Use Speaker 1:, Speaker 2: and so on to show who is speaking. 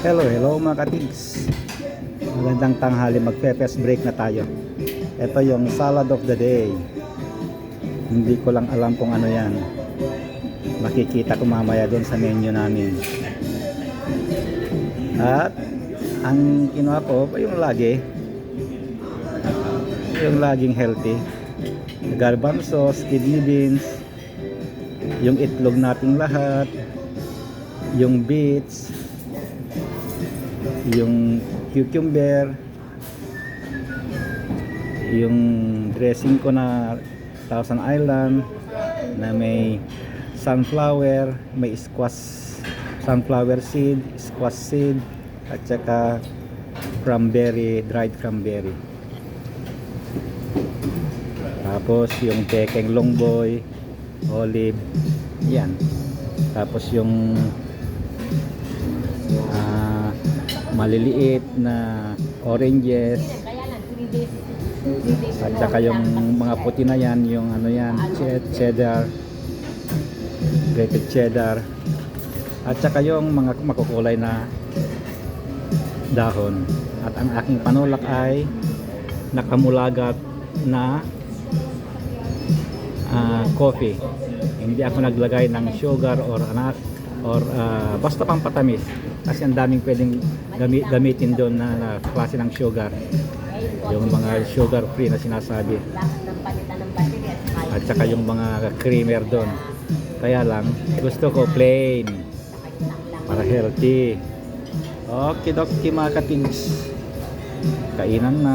Speaker 1: Hello, hello mga katigs. Magandang tanghali, magpe-fest break na tayo. Ito yung salad of the day. Hindi ko lang alam kung ano yan. Makikita ko mamaya doon sa menu namin. At ang kinuha ko, yung lagi, yung laging healthy. Garbanzos, kidney beans, yung itlog nating lahat, yung beets, yung cucumber, yung dressing ko na Thousand Island na may sunflower, may squash, sunflower seed, squash seed, at saka cranberry, dried cranberry. Tapos yung tekeng longboy, olive, yan. Tapos yung ah, maliliit na oranges. At saka yung mga puti na yan yung ano yan che- cheddar grated cheddar. At saka yung mga makukulay na dahon. At ang aking panulak ay nakamulagat na ah, coffee. Hindi ako naglagay ng sugar or anak or ah, basta pang patamis. Kasi ang daming pwedeng gami- gamitin doon na, na klase ng sugar. Yung mga sugar free na sinasabi. At saka yung mga creamer doon. Kaya lang gusto ko plain. Para healthy. Okay dokie mga katings kainan na